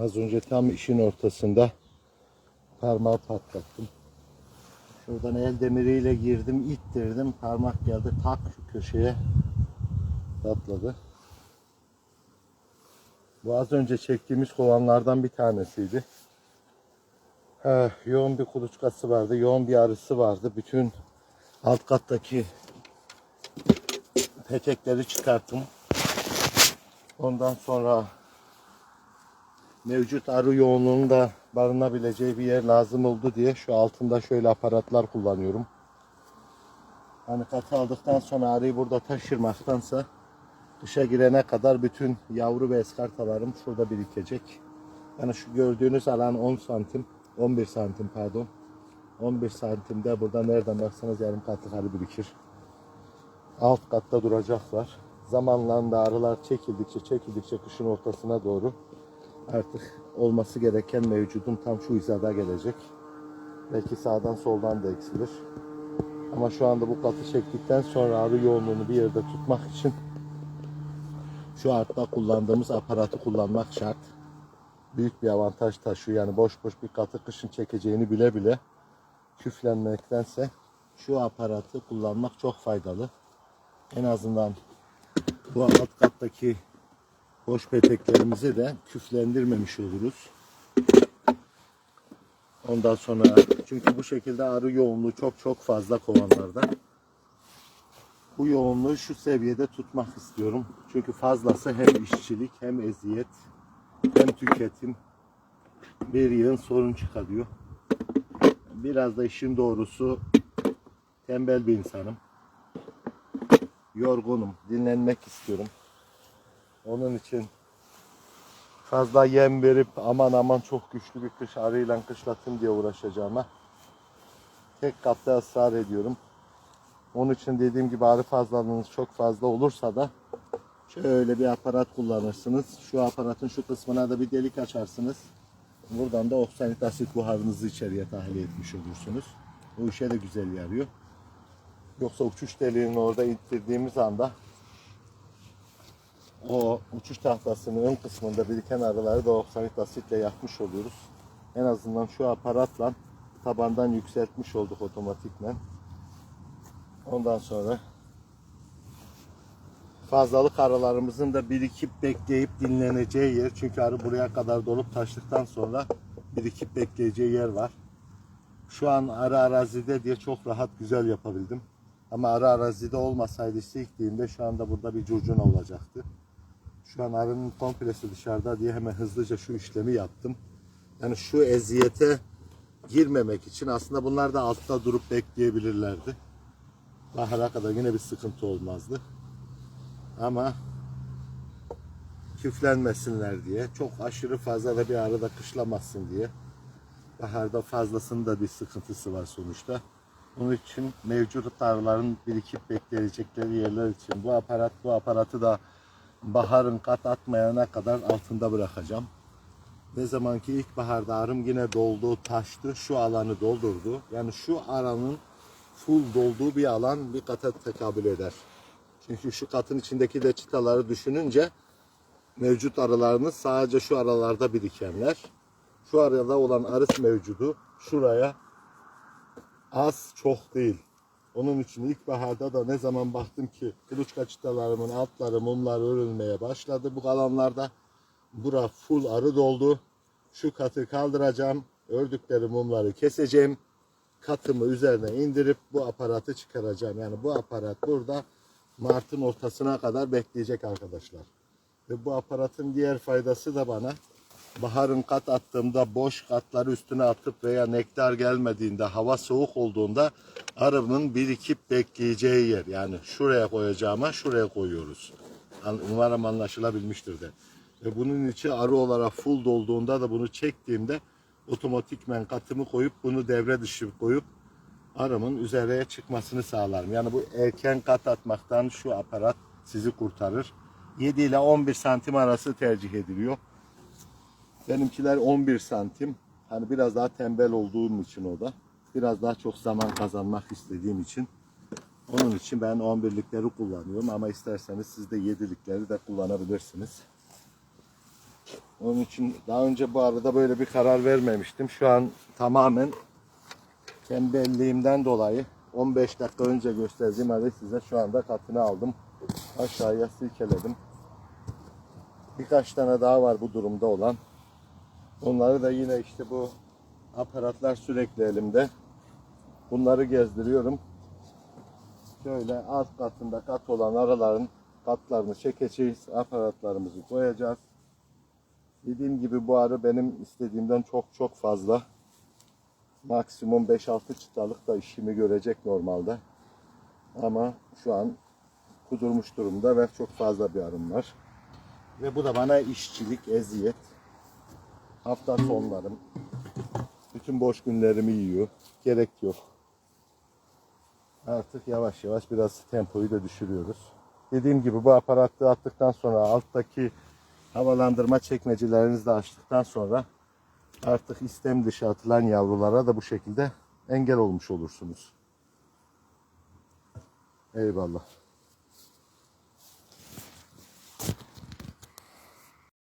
Az önce tam işin ortasında parmağı patlattım. Şuradan el demiriyle girdim, ittirdim. Parmak geldi tak köşeye patladı. Bu az önce çektiğimiz kovanlardan bir tanesiydi. Eh, yoğun bir kuluçkası vardı, yoğun bir arısı vardı. Bütün alt kattaki petekleri çıkarttım. Ondan sonra mevcut arı yoğunluğunun da barınabileceği bir yer lazım oldu diye şu altında şöyle aparatlar kullanıyorum. Hani katı aldıktan sonra arıyı burada taşırmaktansa dışa girene kadar bütün yavru ve eskartalarım şurada birikecek. Yani şu gördüğünüz alan 10 santim, 11 santim pardon. 11 santimde burada nereden baksanız yarım katlık arı birikir. Alt katta duracaklar. Zamanla da arılar çekildikçe çekildikçe kışın ortasına doğru artık olması gereken mevcudun tam şu hizada gelecek. Belki sağdan soldan da eksilir. Ama şu anda bu katı çektikten sonra arı yoğunluğunu bir yerde tutmak için şu artta kullandığımız aparatı kullanmak şart. Büyük bir avantaj taşıyor. Yani boş boş bir katı kışın çekeceğini bile bile küflenmektense şu aparatı kullanmak çok faydalı. En azından bu alt kattaki boş peteklerimizi de küflendirmemiş oluruz. Ondan sonra çünkü bu şekilde arı yoğunluğu çok çok fazla kovanlarda. Bu yoğunluğu şu seviyede tutmak istiyorum. Çünkü fazlası hem işçilik hem eziyet hem tüketim bir yığın sorun çıkarıyor. Biraz da işin doğrusu tembel bir insanım. Yorgunum, dinlenmek istiyorum. Onun için fazla yem verip aman aman çok güçlü bir kış arıyla kışlatın diye uğraşacağıma tek katta ısrar ediyorum. Onun için dediğim gibi arı fazlalığınız çok fazla olursa da şöyle bir aparat kullanırsınız. Şu aparatın şu kısmına da bir delik açarsınız. Buradan da oksanit asit buharınızı içeriye tahliye etmiş olursunuz. Bu işe de güzel yarıyor. Yoksa uçuş deliğini orada ittirdiğimiz anda o uçuş tahtasının ön kısmında biriken arıları da oksanit asitle yakmış oluyoruz. En azından şu aparatla tabandan yükseltmiş olduk otomatikmen. Ondan sonra fazlalık arılarımızın da birikip bekleyip dinleneceği yer. Çünkü arı buraya kadar dolup taştıktan sonra birikip bekleyeceği yer var. Şu an arı arazide diye çok rahat güzel yapabildim. Ama arı arazide olmasaydı siktiğimde şu anda burada bir curcuna olacaktı. Şu an arının komplesi dışarıda diye hemen hızlıca şu işlemi yaptım. Yani şu eziyete girmemek için aslında bunlar da altta durup bekleyebilirlerdi. Bahara kadar yine bir sıkıntı olmazdı. Ama küflenmesinler diye, çok aşırı fazla da bir arada kışlamasın diye. Baharda fazlasının da bir sıkıntısı var sonuçta. Onun için mevcut arıların birikip bekleyecekleri yerler için bu aparat bu aparatı da baharın kat atmayana kadar altında bırakacağım. Ne zaman ki ilkbaharda arım yine doldu, taştı, şu alanı doldurdu. Yani şu aranın full dolduğu bir alan bir kata tekabül eder. Çünkü şu katın içindeki de çıtaları düşününce mevcut arılarınız sadece şu aralarda birikenler. Şu arada olan arıs mevcudu şuraya az çok değil. Onun için ilkbaharda da ne zaman baktım ki kuluçka çıtalarımın altları mumlar örülmeye başladı. Bu alanlarda bura full arı doldu. Şu katı kaldıracağım. Ördükleri mumları keseceğim. Katımı üzerine indirip bu aparatı çıkaracağım. Yani bu aparat burada Mart'ın ortasına kadar bekleyecek arkadaşlar. Ve bu aparatın diğer faydası da bana baharın kat attığımda boş katları üstüne atıp veya nektar gelmediğinde hava soğuk olduğunda arının birikip bekleyeceği yer. Yani şuraya koyacağıma şuraya koyuyoruz. Umarım anlaşılabilmiştir de. Ve bunun içi arı olarak full dolduğunda da bunu çektiğimde otomatikmen katımı koyup bunu devre dışı koyup arımın üzerine çıkmasını sağlarım. Yani bu erken kat atmaktan şu aparat sizi kurtarır. 7 ile 11 santim arası tercih ediliyor. Benimkiler 11 santim. Hani biraz daha tembel olduğum için o da. Biraz daha çok zaman kazanmak istediğim için. Onun için ben 11'likleri kullanıyorum ama isterseniz siz de 7'likleri de kullanabilirsiniz. Onun için daha önce bu arada böyle bir karar vermemiştim. Şu an tamamen tembelliğimden dolayı 15 dakika önce gösterdiğim halde size şu anda katını aldım. Aşağıya silkeledim. Birkaç tane daha var bu durumda olan. Onları da yine işte bu aparatlar sürekli elimde. Bunları gezdiriyorum. Şöyle alt katında kat olan araların katlarını çekeceğiz. Aparatlarımızı koyacağız. Dediğim gibi bu arı benim istediğimden çok çok fazla. Maksimum 5-6 çıtalık da işimi görecek normalde. Ama şu an kudurmuş durumda ve çok fazla bir arım var. Ve bu da bana işçilik, eziyet. Hafta sonlarım. Bütün boş günlerimi yiyor. Gerek yok. Artık yavaş yavaş biraz tempoyu da düşürüyoruz. Dediğim gibi bu aparatı attıktan sonra alttaki havalandırma çekmecelerinizi de açtıktan sonra artık istem dışı atılan yavrulara da bu şekilde engel olmuş olursunuz. Eyvallah.